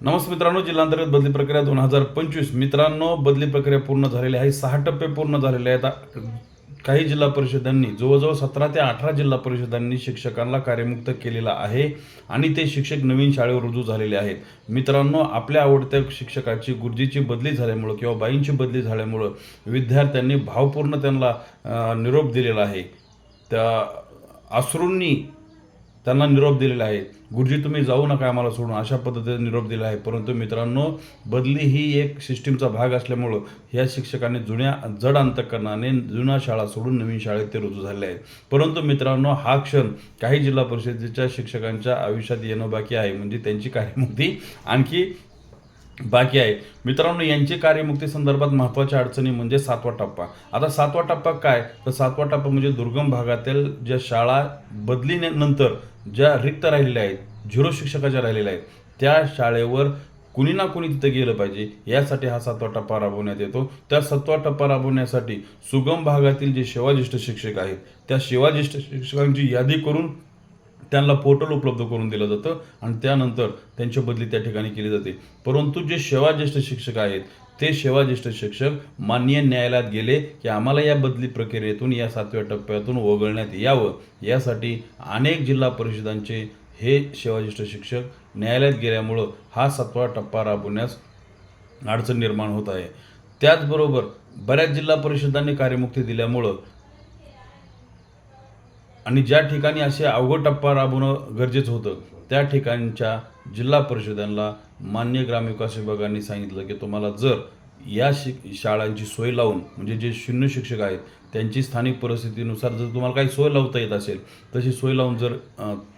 नमस्कार मित्रांनो जिल्हांतर्गत बदली प्रक्रिया दोन हजार पंचवीस. मित्रांनो बदली प्रक्रिया पूर्ण झालेली आहे. सहा टप्पे पूर्ण झालेले आहेत. काही जिल्हा परिषदांनी जवळजवळ सतरा ते अठरा जिल्हा परिषदांनी शिक्षकांना कार्यमुक्त केलेला आहे आणि ते शिक्षक नवीन शाळेवर रुजू झालेले आहेत. मित्रांनो आपल्या आवडत्या शिक्षकाची गुरुजीची बदली झाल्यामुळं किंवा बाईंची बदली झाल्यामुळं विद्यार्थ्यांनी भावपूर्ण त्यांना निरोप दिलेला आहे. त्या अश्रूंनी त्यांना निरोप दिलेला आहे गुरुजी तुम्ही जाऊ नका आम्हाला सोडून. अशा पद्धतीने निरोप दिला आहे. परंतु मित्रांनो बदली ही एक सिस्टीमचा भाग असल्यामुळं ह्या शिक्षकांनी जुन्या जड अंतकरणाने जुन्या शाळा सोडून नवीन शाळेत ते रुजू झाले आहेत. परंतु मित्रांनो हा क्षण काही जिल्हा परिषदेच्या शिक्षकांच्या आयुष्यात येणं बाकी आहे. म्हणजे त्यांची कार्यमुक्ती आणखी बाकी आहे. मित्रांनो यांची कार्यमुक्ती संदर्भात महत्त्वाच्या अडचणी म्हणजे सातवा टप्पा. आता सातवा टप्पा काय? तर सातवा टप्पा म्हणजे दुर्गम भागातील ज्या शाळा बदलीनंतर ज्या रिक्त राहिलेल्या आहेत झिरो शिक्षकाच्या राहिलेल्या आहेत त्या शाळेवर कुणी ना कुणी तिथं गेलं पाहिजे. यासाठी हा सातवा टप्पा राबवण्यात येतो. त्या सातवा टप्पा राबवण्यासाठी सुगम भागातील जे सेवाज्येष्ठ शिक्षक आहेत त्या सेवाज्येष्ठ शिक्षकांची यादी करून त्यांना पोर्टल उपलब्ध करून दिलं जातं आणि त्यानंतर त्यांची बदली त्या ठिकाणी केली जाते. परंतु जे सेवाज्येष्ठ शिक्षक आहेत ते सेवाज्येष्ठ शिक्षक माननीय न्यायालयात गेले की आम्हाला या बदली प्रक्रियेतून या सातव्या टप्प्यातून वगळण्यात यावं. यासाठी अनेक जिल्हा परिषदांचे हे सेवाज्येष्ठ शिक्षक न्यायालयात गेल्यामुळं हा सातवा टप्पा राबवण्यास अडचण निर्माण होत आहे. त्याचबरोबर बऱ्याच जिल्हा परिषदांनी कार्यमुक्ती दिल्यामुळं आणि ज्या ठिकाणी असे अवघड टप्पा राबवणं गरजेचं होतं त्या ठिकाणच्या जिल्हा परिषदांना मान्य ग्रामविकास विभागाने सांगितलं की तुम्हाला जर या शिक शाळांची सोय लावून म्हणजे जे शून्य शिक्षक आहेत त्यांची स्थानिक परिस्थितीनुसार जर तुम्हाला काही सोय लावता येत असेल तशी सोय लावून जर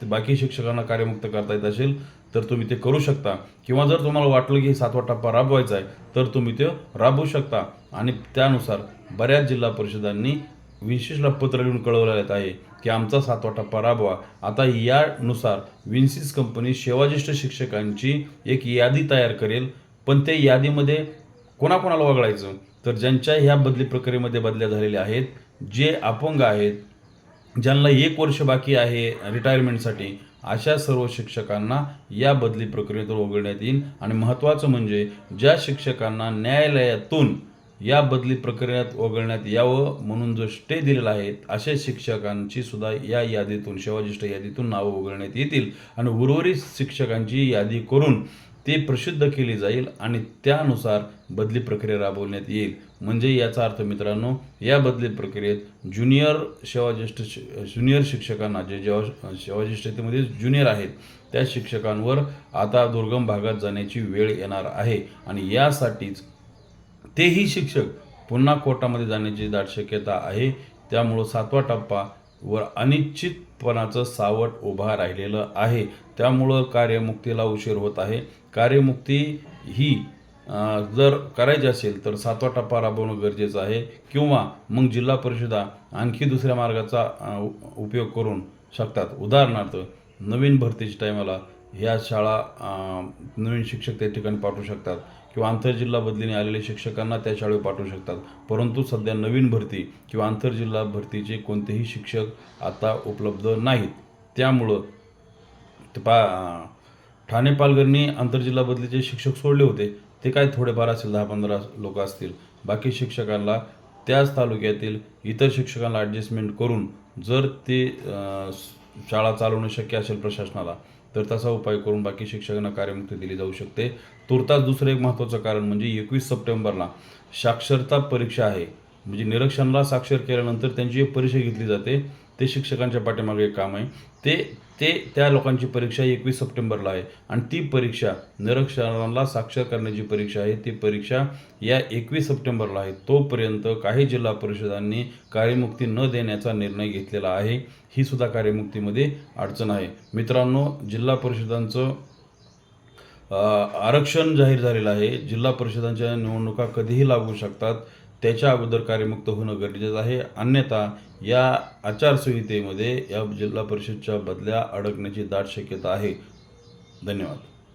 ते बाकी शिक्षकांना कार्यमुक्त करता येत असेल तर तुम्ही ते करू शकता. किंवा जर तुम्हाला वाटलं की सातवा टप्पा राबवायचा आहे तर तुम्ही ते राबवू शकता. आणि त्यानुसार बऱ्याच जिल्हा परिषदांनी विशेषला पत्र लिहून कळवण्यात आहे. की आमचा सातवा टप्पा राबवा आता यानुसार विन्सिस कंपनी सेवाज्येष्ठ शिक्षकांची एक यादी तयार करेल पण त्या यादीमध्ये कोणाकोणाला वगळायचं? तर ज्यांच्या ह्या बदली प्रक्रियेमध्ये बदल्या झालेल्या आहेत जे अपंग आहेत ज्यांना एक वर्ष बाकी आहे रिटायरमेंटसाठी अशा सर्व शिक्षकांना या बदली प्रक्रियेतून वगळण्यात येईल. आणि महत्त्वाचं म्हणजे ज्या शिक्षकांना न्यायालयातून या बदली प्रक्रियेत वगळण्यात यावं म्हणून जो स्टे दिलेला आहे अशा शिक्षकांची सुद्धा या यादीतून सेवाज्येष्ठ यादीतून नावं वगळण्यात येतील. आणि उर्वरित शिक्षकांची यादी करून ते प्रसिद्ध केली जाईल आणि त्यानुसार बदली प्रक्रिया राबवण्यात येईल. म्हणजे याचा अर्थ मित्रांनो या बदली प्रक्रियेत ज्युनियर सेवाज्येष्ठ शि ज्युनियर शिक्षकांना जे जेव्हा सेवाज्येष्ठतेमध्ये ज्युनियर आहेत त्या शिक्षकांवर आता दुर्गम भागात जाण्याची वेळ येणार आहे. आणि यासाठीच तेही शिक्षक पुन्हा कोर्टामध्ये जाण्याची दाट शक्यता आहे. त्यामुळं सातवा टप्पा वर अनिश्चितपणाचं सावट उभा राहिलेलं आहे. त्यामुळं कार्यमुक्तीला उशीर होत आहे. कार्यमुक्ती ही जर करायची असेल तर सातवा टप्पा राबवणं गरजेचं आहे किंवा मग जिल्हा परिषदा आणखी दुसऱ्या मार्गाचा उपयोग करून शकतात. उदाहरणार्थ नवीन भरतीच्या टायमाला ह्या शाळा नवीन शिक्षक त्या ठिकाणी पाठवू शकतात. किंवा आंतरजिल्हा बदलीने आलेले शिक्षकांना त्या शाळेत पाठवू शकतात. परंतु सध्या नवीन भरती किंवा आंतरजिल्हा भरतीचे कोणतेही शिक्षक आता उपलब्ध नाहीत. त्यामुळं पा ठाणे पालघरनी आंतरजिल्हा बदलीचे शिक्षक सोडले होते. ते काय थोडेफार असेल दहा पंधरा लोक असतील. बाकी शिक्षकांना त्याच तालुक्यातील इतर शिक्षकांना ॲडजस्टमेंट करून जर ते शाळा चालवणं शक्य असेल प्रशासनाला तर तसा उपाय करून बाकी शिक्षकांना कार्यमुक्ती दिली जाऊ शकते. तुर्तास दुसरं एक महत्त्वाचं कारण म्हणजे एकवीस सप्टेंबरला साक्षरता परीक्षा आहे. म्हणजे निरीक्षणाला साक्षर केल्यानंतर त्यांची एक परीक्षा घेतली जाते. ते शिक्षकांच्या पाठीमागे एक काम आहे. ते ते त्या लोकांची परीक्षा एकवीस सप्टेंबरला आहे. आणि ती परीक्षा निरक्षरांना साक्षर करण्याची परीक्षा आहे. ती परीक्षा या एकवीस सप्टेंबरला आहे. तोपर्यंत काही जिल्हा परिषदांनी कार्यमुक्ती न देण्याचा निर्णय घेतलेला आहे. ही सुद्धा कार्यमुक्तीमध्ये अडचण आहे. मित्रांनो जिल्हा परिषदांचं आरक्षण जाहीर झालेलं आहे. जिल्हा परिषदांच्या निवडणुका कधीही लागू शकतात. त्याच्या अगोदर कार्यमुक्त होणं गरजेचं आहे. अन्यथा या आचारसंहितेमध्ये या जिल्हा परिषदच्या बदल्या अडकण्याची दाट शक्यता आहे. धन्यवाद.